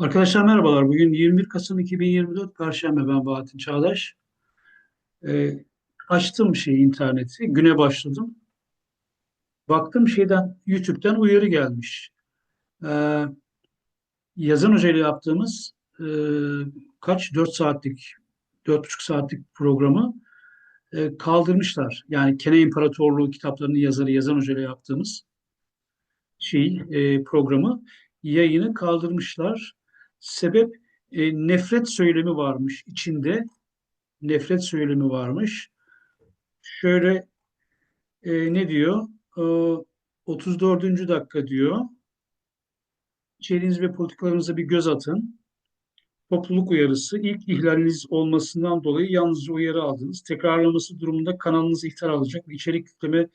Arkadaşlar merhabalar. Bugün 21 Kasım 2024 Perşembe. Ben Bahattin Çağdaş. Ee, açtım şey interneti. Güne başladım. Baktım şeyden YouTube'dan uyarı gelmiş. Ee, Yazan Hoca ile yaptığımız e, kaç? 4 saatlik, 4,5 saatlik programı e, kaldırmışlar. Yani Kene İmparatorluğu kitaplarının yazarı Yazan Hoca ile yaptığımız şey e, programı yayını kaldırmışlar. Sebep e, nefret söylemi varmış içinde. Nefret söylemi varmış. Şöyle e, ne diyor? E, 34. dakika diyor. İçeriğiniz ve politikalarınıza bir göz atın. Topluluk uyarısı. İlk ihlaliniz olmasından dolayı yalnızca uyarı aldınız. Tekrarlaması durumunda kanalınız ihtar alacak ve içerik yükleme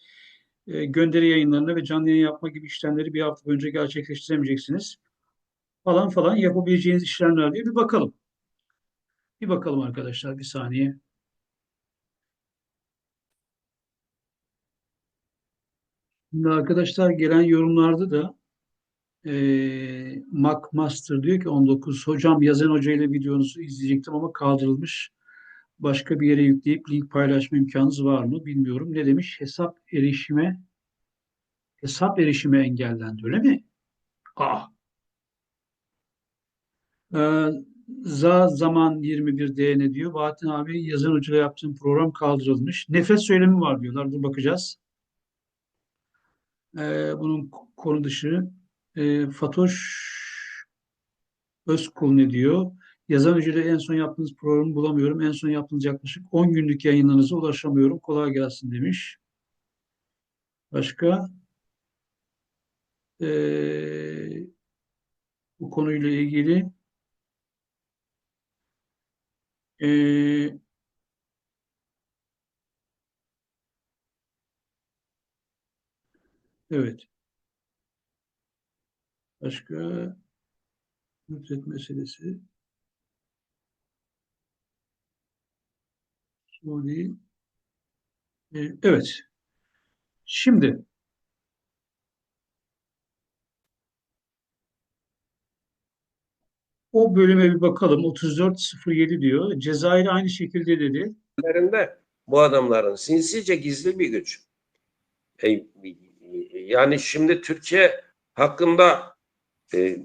e, gönderi yayınlarına ve canlı yayın yapma gibi işlemleri bir hafta önce gerçekleştiremeyeceksiniz. Falan falan yapabileceğiniz işlemler diye bir bakalım. Bir bakalım arkadaşlar bir saniye. Şimdi arkadaşlar gelen yorumlarda da e, Mac Master diyor ki 19 hocam yazan hoca ile videonuzu izleyecektim ama kaldırılmış. Başka bir yere yükleyip link paylaşma imkanınız var mı bilmiyorum. Ne demiş? Hesap erişime hesap erişime engellendi öyle mi? Ah. Ee, za zaman 21D ne diyor? Bahattin abi yazan hocayla yaptığım program kaldırılmış. Nefret söylemi var diyorlar. Dur bakacağız. Ee, bunun konu dışı. Ee, Fatoş Özkul ne diyor? Yazan hocayla en son yaptığınız programı bulamıyorum. En son yaptığınız yaklaşık 10 günlük yayınlarınıza ulaşamıyorum. Kolay gelsin demiş. Başka? Ee, bu konuyla ilgili ee, evet. Başka müddet meselesi. Suni. Ee, evet. Şimdi o bölüme bir bakalım. 34.07 diyor. Cezayir aynı şekilde dedi. Bu adamların sinsice gizli bir güç. E, yani şimdi Türkiye hakkında e,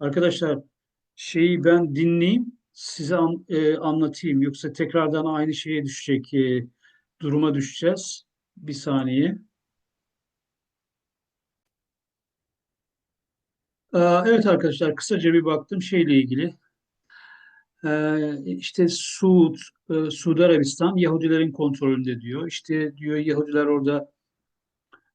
Arkadaşlar şeyi ben dinleyeyim, size an- e, anlatayım. Yoksa tekrardan aynı şeye düşecek e, duruma düşeceğiz. Bir saniye. Aa, evet arkadaşlar kısaca bir baktım şeyle ilgili. Ee, işte Suud, e, Suudi Arabistan Yahudilerin kontrolünde diyor. İşte diyor Yahudiler orada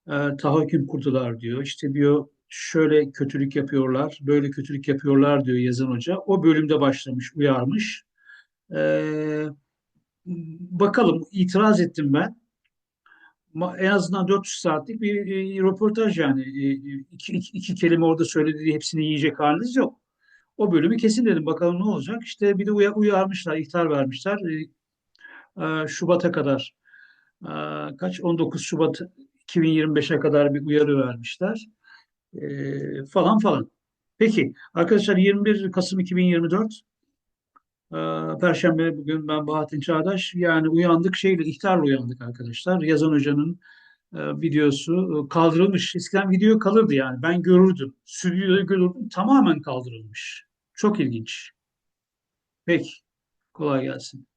e, tahakküm kurdular diyor. İşte diyor şöyle kötülük yapıyorlar, böyle kötülük yapıyorlar diyor yazan hoca. O bölümde başlamış, uyarmış. Ee, bakalım itiraz ettim ben. En azından 400 saatlik bir e, röportaj yani. E, iki, iki, iki kelime orada söylediği hepsini yiyecek haliniz yok. O bölümü kesin dedim bakalım ne olacak. İşte bir de uya- uyarmışlar, ihtar vermişler. E, e, Şubat'a kadar e, kaç 19 Şubat 2025'e kadar bir uyarı vermişler. E, falan falan. Peki arkadaşlar 21 Kasım 2024 e, Perşembe bugün ben Bahattin Çağdaş. Yani uyandık şeyle ihtarla uyandık arkadaşlar. Yazan Hoca'nın e, videosu e, kaldırılmış. Eskiden video kalırdı yani. Ben görürdüm. Stüdyoda görürdüm. Tamamen kaldırılmış. Çok ilginç. Peki. Kolay gelsin.